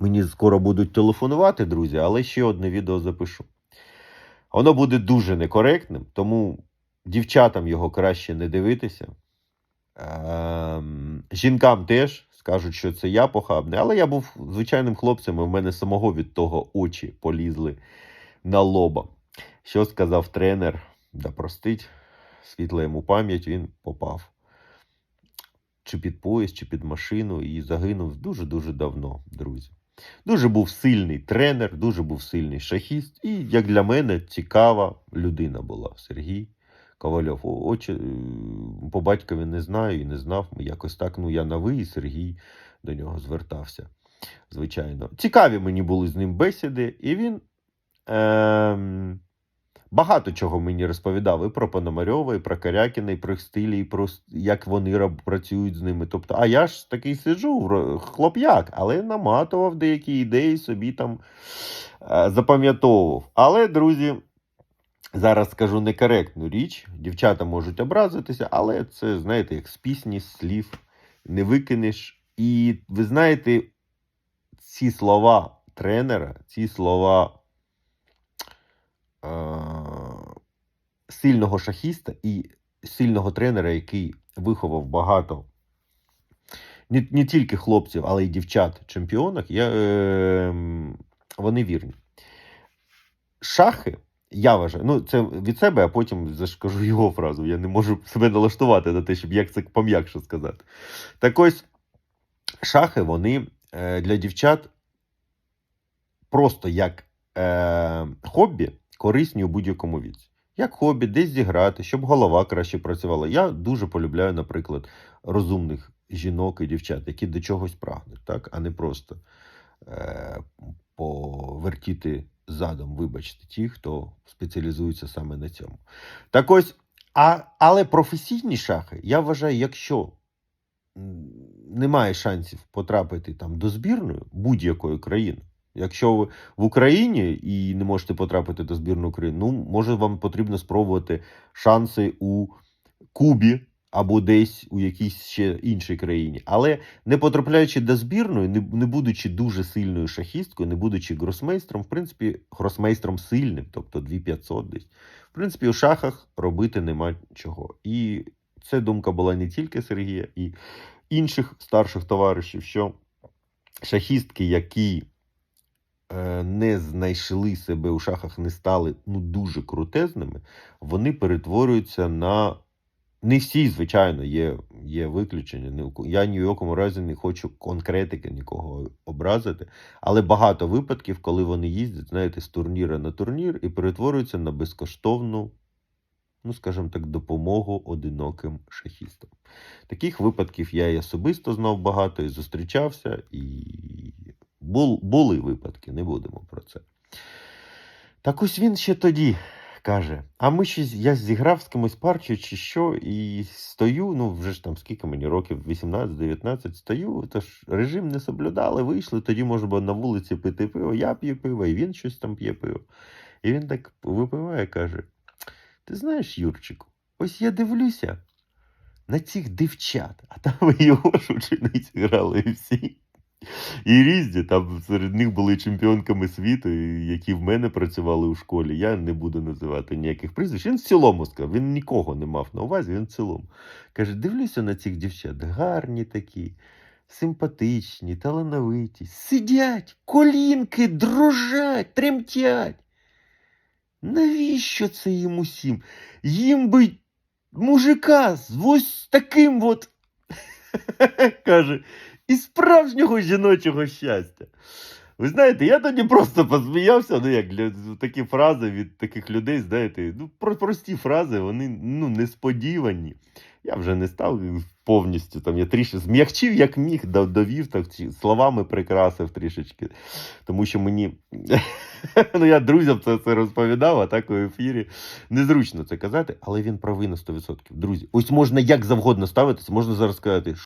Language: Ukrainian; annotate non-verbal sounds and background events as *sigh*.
Мені скоро будуть телефонувати, друзі, але ще одне відео запишу. Воно буде дуже некоректним, тому дівчатам його краще не дивитися. Ем, жінкам теж скажуть, що це я похабний, але я був звичайним хлопцем, і в мене самого від того очі полізли на лоба. Що сказав тренер? Да простить, світла йому пам'ять, він попав. Чи під поїзд, чи під машину, і загинув дуже-дуже давно, друзі. Дуже був сильний тренер, дуже був сильний шахіст, і, як для мене, цікава людина була Сергій Ковальов. Очі, е, по батькові не знаю і не знав. Якось так, ну я на ви, і Сергій до нього звертався. Звичайно. Цікаві мені були з ним бесіди, і він ем, багато чого мені розповідав і про Пономарьова, і про Карякіна, і про стилі, і про як вони працюють з ними. Тобто, а я ж такий сиджу, хлоп'як, але наматував деякі ідеї собі там е, запам'ятовував. Але, друзі, зараз скажу некоректну річ. Дівчата можуть образитися, але це, знаєте, як з пісні, слів не викинеш. І ви знаєте, ці слова тренера, ці слова е, сильного шахіста і сильного тренера, який виховав багато не, не тільки хлопців, але й дівчат чемпіонок, я, е, вони вірні. Шахи, я вважаю, ну це від себе, а потім зашкажу його фразу. Я не можу себе налаштувати на те, щоб як це пом'якше сказати. Так ось, шахи, вони е, для дівчат просто як е, хобі корисні у будь-якому віці. Як хобі, десь зіграти, щоб голова краще працювала. Я дуже полюбляю, наприклад, розумних жінок і дівчат, які до чогось прагнуть, так? а не просто е, повертіти задом, вибачте, ті, хто спеціалізується саме на цьому. Так ось, а, але професійні шахи, я вважаю, якщо немає шансів потрапити там до збірної будь-якої країни. Якщо ви в Україні і не можете потрапити до збірної України, ну може вам потрібно спробувати шанси у Кубі або десь у якійсь ще іншій країні. Але не потрапляючи до збірної, не, не будучи дуже сильною шахісткою, не будучи гросмейстром, в принципі, гросмейстром сильним, тобто 2500 десь. В принципі, у шахах робити нема чого. І це думка була не тільки Сергія, і інших старших товаришів, що шахістки, які не знайшли себе у шахах, не стали ну, дуже крутезними, вони перетворюються на. Не всі, звичайно, є, є виключення. Я ні в якому разі не хочу конкретики нікого образити. Але багато випадків, коли вони їздять, знаєте, з турніра на турнір і перетворюються на безкоштовну, ну, скажімо так, допомогу одиноким шахістам. Таких випадків я і особисто знав багато і зустрічався, і бул, були випадки, не будемо про це. Так ось він ще тоді каже: а ми ще я зіграв з кимось партію чи що, і стою, ну вже ж там скільки мені років, 18-19, стою, тож режим не соблюдали, вийшли, тоді можна на вулиці пити пиво, я п'ю пиво, і він щось там п'є пиво. І він так випиває, каже: Ти знаєш, Юрчику, ось я дивлюся на цих дівчат, а там *laughs* його ж учениці грали всі. І різні, там серед них були чемпіонками світу, які в мене працювали у школі. Я не буду називати ніяких прізвищ. Він в цілому сказав, він нікого не мав на увазі, він в цілому. Каже: дивлюся на цих дівчат, гарні такі, симпатичні, талановиті. Сидять, колінки дрожать, тремтять. Навіщо це їм усім? Їм би мужика з ось таким от. *laughs* каже, і справжнього жіночого щастя. Ви знаєте, я тоді просто посміявся, ну як такі фрази від таких людей, знаєте, ну про прості фрази, вони ну несподівані. Я вже не став повністю там, я трішки зм'якчив, як міг, до- довів так словами прикрасив трішечки. Тому що мені, *laughs* ну я друзям це, це розповідав, а так у ефірі незручно це казати, але він правий на 100%. Друзі, ось можна як завгодно ставитися, можна зараз сказати,